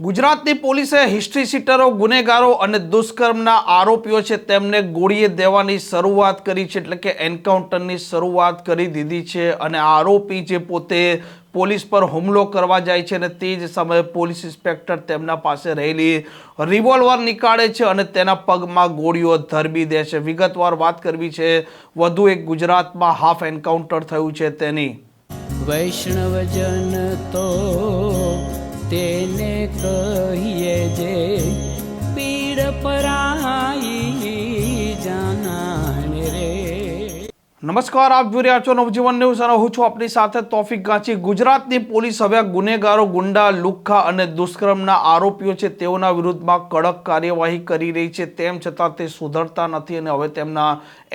ગુજરાતની પોલીસે હિસ્ટ્રી સીટરો, ગુનેગારો અને દુષ્કર્મના આરોપીઓ છે તેમને ગોળીએ દેવાની શરૂઆત કરી છે, એટલે કે એન્કાઉન્ટરની શરૂઆત કરી દીધી છે અને આરોપી જે પોતે પોલીસ પર હુમલો કરવા જાય છે અને તે જ સમયે પોલીસ ઇન્સ્પેક્ટર તેમના પાસે રહેલી રિવોલ્વર નીકાળે છે અને તેના પગમાં ગોળીઓ ધરબી દે છે. વિગતવાર વાત કરવી છે, વધુ એક ગુજરાતમાં હાફ એન્કાઉન્ટર થયું છે તેની. વૈષ્ણવજન તો તેને કહીએ જે નમસ્કાર, આપ જોઈ રહ્યા છો નવજીવન ન્યૂઝ અને હું છું આપની સાથે તોફિક ગાંચી. ગુજરાતની પોલીસ હવે ગુનેગારો, ગુંડા, લુખ્ખા અને દુષ્કર્મના આરોપીઓ છે, તેઓના વિરુદ્ધમાં કડક કાર્યવાહી કરી રહી છે. તેમ છતાં તે સુધરતા નથી અને હવે તેમના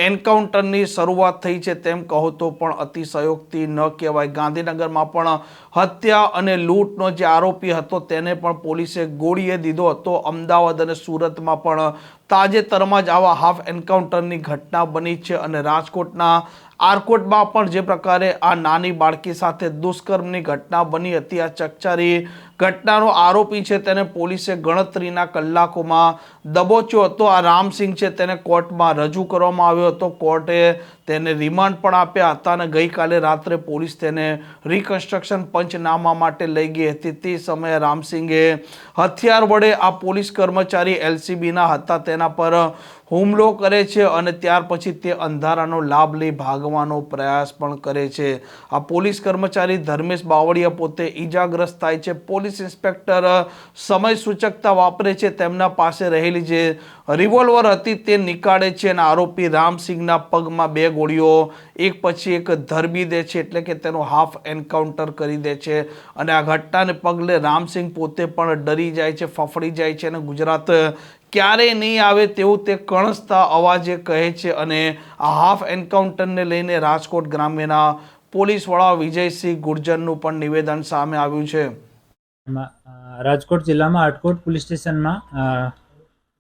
એન્કાઉન્ટરની શરૂઆત થઈ છે. તેમ કહો તો પણ અતિશયોક્તિ ન કહેવાય. ગાંધીનગરમાં પણ હત્યા અને લૂંટનો જે આરોપી હતો, તેને પણ પોલીસે ગોળીએ દીધો હતો. અમદાવાદ અને સુરતમાં પણ તાજેતરમાં જ આવા હાફ એન્કાઉન્ટરની ઘટના બની છે અને રાજકોટના આરકોટમાં પણ જે પ્રકારે આ નાની બાળકી સાથે દુષ્કર્મની ઘટના બની હતી, આ ચકચારી ઘટનાનો આરોપી છે, તેને પોલીસે ગણતરીના કલાકોમાં દબોચ્યો હતો. આ રામસિંહ છે, તેને કોર્ટમાં રજૂ કરવામાં આવ્યો હતો. કોર્ટે તેને રિમાન્ડ પણ આપ્યા હતા અને ગઈકાલે રાત્રે પોલીસ તેને રિકન્સ્ટ્રક્શન પંચનામા માટે લઈ ગઈ હતી. તે સમયે રામસિંગે હથિયાર વડે આ પોલીસ કર્મચારી એલસીબીના હતા. તેના પર હુમલો કરે છે અને ત્યાર પછી તે અંધારાનો લાભ લઈ ભાગવાનો પ્રયાસ પણ કરે છે. આ પોલીસ કર્મચારી ધર્મેશ બાવળિયા પોતે ઈજાગ્રસ્ત થાય છે. પોલીસ ઇન્સ્પેક્ટર સમય સૂચકતા વાપરે છે. તેમના પાસે રહેલી જે રિવોલ્વર હતી તે નીકાળે છે અને આરોપી રામસિંહના પગમાં બે ગોળીઓ, એક પછી એક ધરબી દે છે એટલે કે તેનો હાફ એન્કાઉન્ટર કરી દે છે. અને આ ઘટનાને પગલે રામસિંહ પોતે પણ ડરી જાય છે, ફફડી જાય છે અને ગુજરાત ક્યારેય નહીં આવે તેવું તે કણસતા અવાજે કહે છે અને આ હાફ એન્કાઉન્ટરને લઈને રાજકોટ ગ્રામ્યના પોલીસ વડા વિજયસિંહ ગુર્જરનું પણ નિવેદન સામે આવ્યું છે. રાજકોટ જિલ્લામાં આટકોટ પોલીસ સ્ટેશનમાં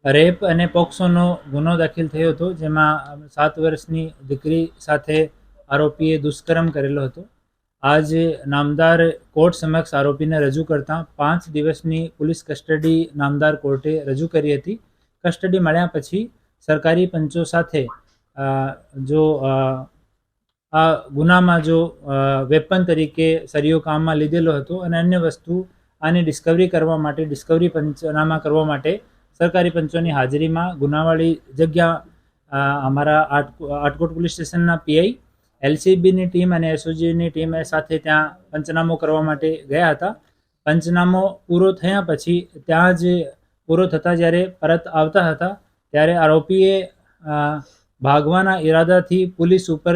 રેપ અને પોક્સોનો ગુનો દાખલ થયો હતો, જેમાં સાત વર્ષની દીકરી સાથે આરોપીએ દુષ્કર્મ કરેલો હતો. આજ નામદાર કોર્ટ સમક્ષ આરોપીને રજૂ કરતા પાંચ દિવસની પોલીસ કસ્ટડી નામદાર કોર્ટે રજૂ કરી હતી. કસ્ટડી મળ્યા પછી સરકારી પંચો સાથે જો આ ગુનામાં જો વેપન તરીકે સરિયો કામમાં લીધેલો હતો અને અન્ય વસ્તુ આની ડિસ્કવરી કરવા માટે, ડિસ્કવરી પંચનામા કરવા માટે સરકારી પંચોની હાજરીમાં ગુનાવાળી જગ્યા અમારા આટ, આટકોટ પોલીસ સ્ટેશનના પીઆઈ એલસીબીની ટીમ અને એસઓજીની ટીમ સાથે ત્યાં પંચનામો કરવા માટે ગયા હતા. પંચનામો પૂરો થયા પછી ત્યાં જ પૂરો થતાં જ્યારે પરત આવતા હતા, ત્યારે આરોપીએ ભાગવાના ઈરાદાથી પોલીસ ઉપર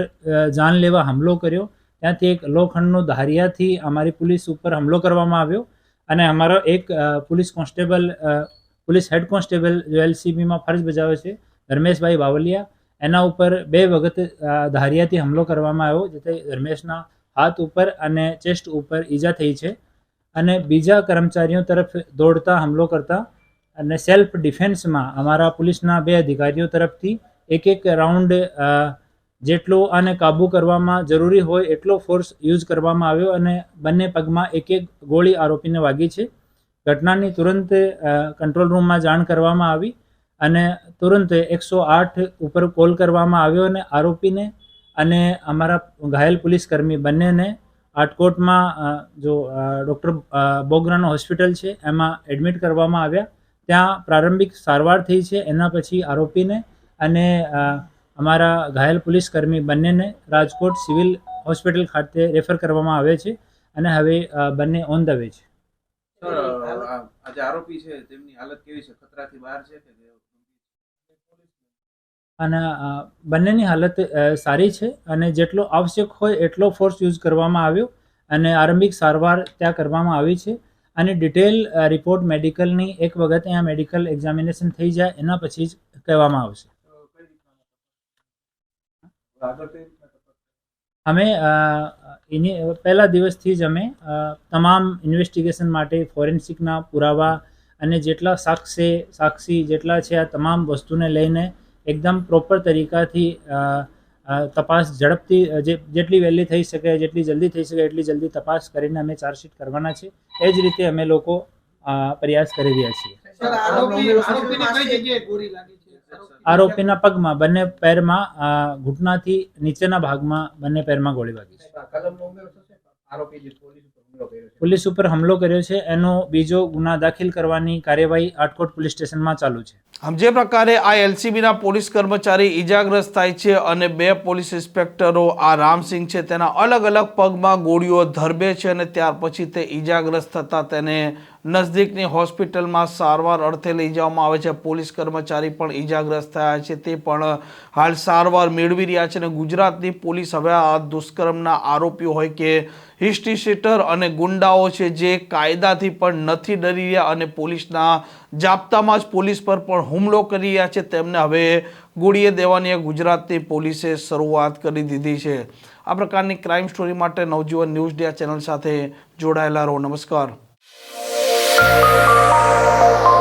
જાનલેવા હુમલો કર્યો. ત્યાંથી એક લોખંડનો ધારિયાથી અમારી પોલીસ ઉપર હુમલો કરવામાં આવ્યો અને અમારો એક police constable police head constable, જો એલસીબીમાં ફરજ બજાવે છે, ધર્મેશભાઈ બાવલિયા એના ઉપર બે વખત ધારિયાથી હુમલો કરવામાં આવ્યો, જેથી ધર્મેશના હાથ ઉપર અને ચેસ્ટ ઉપર ઈજા થઈ છે. અને બીજા કર્મચારીઓ તરફ દોડતા હુમલો કરતા અને સેલ્ફ ડિફેન્સમાં અમારા પોલીસના બે અધિકારીઓ તરફથી એક એક રાઉન્ડ જેટલો આને કાબૂ કરવામાં જરૂરી હોય એટલો ફોર્સ યુઝ કરવામાં આવ્યો અને બંને પગમાં એક એક ગોળી આરોપીને વાગી છે. ઘટનાની તુરંત કંટ્રોલ રૂમમાં જાણ કરવામાં આવી. અને તુરંત એકસો આઠ ઉપર કોલ કરવામાં આવ્યો અને આરોપીને અને અમારા ઘાયલ પોલીસ કર્મી બંનેને આટકોટમાં જો ડૉક્ટર બોગરાનો હોસ્પિટલ છે, એમાં એડમિટ કરવામાં આવ્યા. ત્યાં પ્રારંભિક સારવાર થઈ છે, એના પછી આરોપીને અને અમારા ઘાયલ પોલીસ કર્મી બંનેને રાજકોટ સિવિલ હોસ્પિટલ ખાતે રેફર કરવામાં આવે છે અને હવે બંને ઓન ધ વે છે. સર આ આ જે આરોપી છે તેમની હાલત કેવી છે? ખતરાથી બહાર છે કે અને બંનેની હાલત સારી છે અને જેટલો આવશ્યક હોય એટલો ફોર્સ યુઝ કરવામાં આવ્યો અને આરંભિક સારવાર ત્યાં કરવામાં આવી છે. અને ડિટેલ રિપોર્ટ મેડિકલની એક વખત અહીંયા મેડિકલ એક્ઝામિનેશન થઈ જાય એના પછી જ કહેવામાં આવશે. અમે એની, પહેલા દિવસથી જ અમે તમામ ઇન્વેસ્ટિગેશન માટે ફોરેન્સિકના પુરાવા અને જેટલા સાક્ષી સાક્ષી જેટલા છે આ તમામ વસ્તુને લઈને એકદમ પ્રોપર તરીકાથી તપાસ ઝડપથી જેટલી વહેલી થઈ શકે, જેટલી જલ્દી થઈ શકે, એટલી જલ્દી તપાસ કરીને અમે ચાર્જશીટ કરવાના છે. એ જ રીતે અમે લોકો પ્રયાસ કરી રહ્યા છીએ. આરોપીને પગમાં બંને પેરમાં ઘૂંટણાથી નીચેના ભાગમાં બંને પેરમાં ગોળી વાગી છે. પોલીસ ઉપર હુમલો કર્યો છે. એનો બીજો ગુના દાખલ કરવાની કાર્યવાહી આટકોટ પોલીસ સ્ટેશનમાં ચાલુ છે. આમ જે પ્રકારે આ એલસીબીના પોલીસ કર્મચારી ઈજાગ્રસ્ત થાય છે અને બે પોલીસ ઇન્સ્પેક્ટરો આ રામસિંહ છે, તેના અલગ અલગ પગમાં ગોળીઓ ધરબે છે અને ત્યાર પછી તે ઈજાગ્રસ્ત થતાં તેને નજદીકની હોસ્પિટલમાં સારવાર અર્થે લઈ જવામાં આવે છે. પોલીસ કર્મચારી પણ ઈજાગ્રસ્ત થયા છે. તે પણ હાલ સારવાર મેળવી રહ્યા છે અને ગુજરાતની પોલીસ હવે આ દુષ્કર્મના આરોપીઓ હોય કે હિસ્ટ્રીશીટર અને ગુંડાઓ છે જે કાયદાથી પણ નથી ડરી રહ્યા અને પોલીસના જાપ્તામાં જ પોલીસ પર પણ હુમલો કરી રહ્યા છે. તેમને હવે ગોળીએ દેવાની ગુજરાતની પોલીસે શરૂઆત કરી દીધી છે. આ પ્રકારની ક્રાઇમ સ્ટોરી માટે નવજીવન ન્યૂઝ ડે ચેનલ સાથે જોડાયેલા રહો. નમસ્કાર. Música